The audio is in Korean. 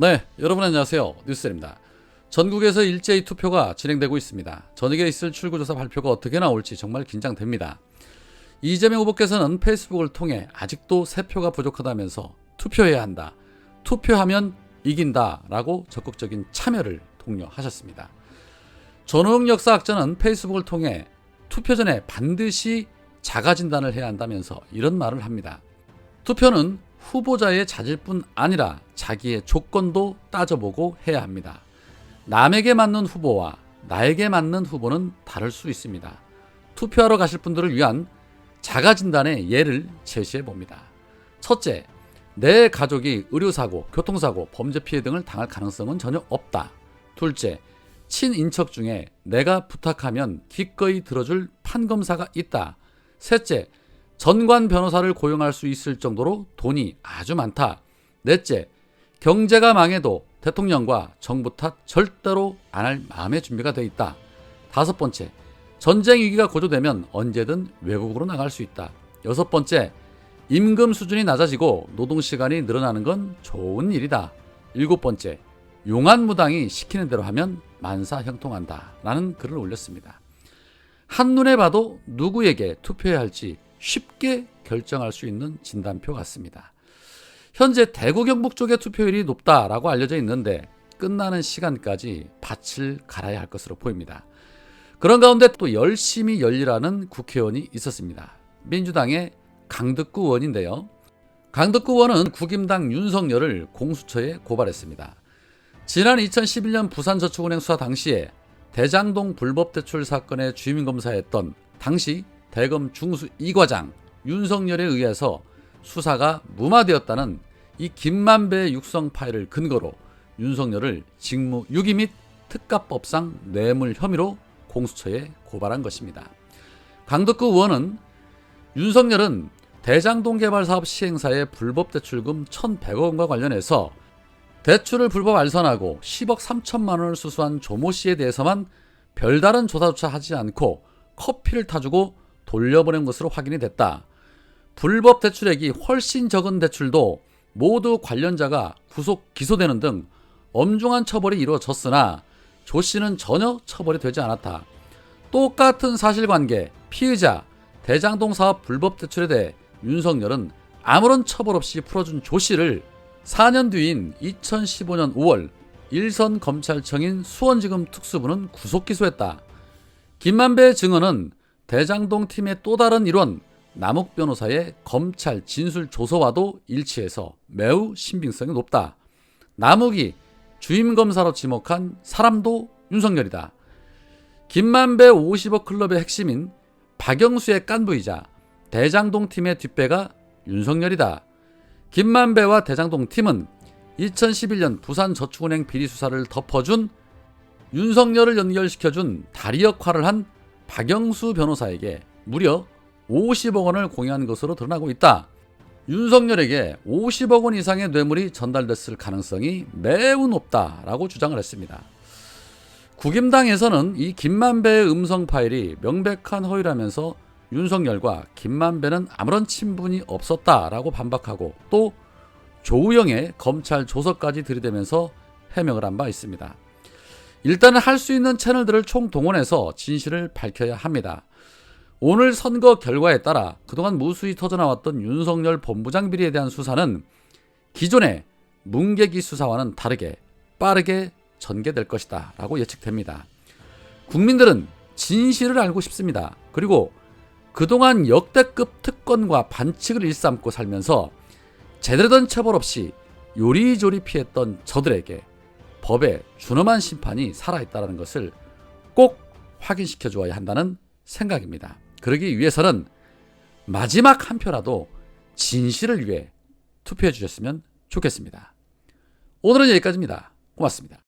네, 여러분 안녕하세요. 뉴스입니다. 전국에서 일제히 투표가 진행되고 있습니다. 저녁에 있을 출구조사 발표가 어떻게 나올지 정말 긴장됩니다. 이재명 후보께서는 페이스북을 통해 아직도 세 표가 부족하다면서 투표해야 한다. 투표하면 이긴다 라고 적극적인 참여를 독려하셨습니다. 전우영 역사학자는 페이스북을 통해 투표 전에 반드시 자가 진단을 해야 한다면서 이런 말을 합니다. 투표는 후보자의 자질뿐 아니라 자기의 조건도 따져보고 해야 합니다. 남에게 맞는 후보와 나에게 맞는 후보는 다를 수 있습니다. 투표하러 가실 분들을 위한 자가 진단의 예를 제시해 봅니다. 첫째, 내 가족이 의료사고, 교통사고, 범죄 피해 등을 당할 가능성은 전혀 없다. 둘째, 친인척 중에 내가 부탁하면 기꺼이 들어줄 판검사가 있다. 셋째, 전관 변호사를 고용할 수 있을 정도로 돈이 아주 많다. 넷째, 경제가 망해도 대통령과 정부 탓 절대로 안 할 마음의 준비가 돼 있다. 다섯 번째, 전쟁 위기가 고조되면 언제든 외국으로 나갈 수 있다. 여섯 번째, 임금 수준이 낮아지고 노동 시간이 늘어나는 건 좋은 일이다. 일곱 번째, 용한 무당이 시키는 대로 하면 만사 형통한다. 라는 글을 올렸습니다. 한눈에 봐도 누구에게 투표해야 할지 쉽게 결정할 수 있는 진단표 같습니다. 현재 대구 경북 쪽의 투표율이 높다라고 알려져 있는데 끝나는 시간까지 밭을 갈아야 할 것으로 보입니다. 그런 가운데 또 열심히 열리라는 국회의원이 있었습니다. 민주당의 강덕구 의원인데요. 강덕구 의원은 국임당 윤석열을 공수처에 고발했습니다. 지난 2011년 부산저축은행 수사 당시에 대장동 불법 대출 사건의 주임검사였던 당시 대검 중수 2과장 윤석열에 의해서 수사가 무마되었다는 이 김만배 육성 파일을 근거로 윤석열을 직무 유기 및 특가법상 뇌물 혐의로 공수처에 고발한 것입니다. 강덕구 의원은 윤석열은 대장동 개발 사업 시행사의 불법 대출금 1,100억 원과 관련해서 대출을 불법 알선하고 10억 3천만 원을 수수한 조모 씨에 대해서만 별다른 조사조차 하지 않고 커피를 타주고 돌려보낸 것으로 확인이 됐다. 불법 대출액이 훨씬 적은 대출도 모두 관련자가 구속 기소되는 등 엄중한 처벌이 이루어졌으나 조 씨는 전혀 처벌이 되지 않았다. 똑같은 사실관계, 피의자, 대장동 사업 불법 대출에 대해 윤석열은 아무런 처벌 없이 풀어준 조 씨를 4년 뒤인 2015년 5월 일선 검찰청인 수원지검 특수부는 구속 기소했다. 김만배 증언은 대장동 팀의 또 다른 일원 남욱 변호사의 검찰 진술 조서와도 일치해서 매우 신빙성이 높다. 남욱이 주임 검사로 지목한 사람도 윤석열이다. 김만배 50억 클럽의 핵심인 박영수의 깐부이자 대장동 팀의 뒷배가 윤석열이다. 김만배와 대장동 팀은 2011년 부산저축은행 비리 수사를 덮어준 윤석열을 연결시켜준 다리 역할을 한 박영수 변호사에게 무려 50억 원을 공유한 것으로 드러나고 있다. 윤석열에게 50억 원 이상의 뇌물이 전달됐을 가능성이 매우 높다라고 주장을 했습니다. 국임당에서는 이 김만배의 음성 파일이 명백한 허위라면서 윤석열과 김만배는 아무런 친분이 없었다라고 반박하고 또 조우영의 검찰 조서까지 들이대면서 해명을 한 바 있습니다. 일단은 할 수 있는 채널들을 총동원해서 진실을 밝혀야 합니다. 오늘 선거 결과에 따라 그동안 무수히 터져나왔던 윤석열 본부장 비리에 대한 수사는 기존의 문계기 수사와는 다르게 빠르게 전개될 것이다 라고 예측됩니다. 국민들은 진실을 알고 싶습니다. 그리고 그동안 역대급 특권과 반칙을 일삼고 살면서 제대로 된 처벌 없이 요리조리 피했던 저들에게 법의 준엄한 심판이 살아있다는 것을 꼭 확인시켜 주어야 한다는 생각입니다. 그러기 위해서는 마지막 한 표라도 진실을 위해 투표해 주셨으면 좋겠습니다. 오늘은 여기까지입니다. 고맙습니다.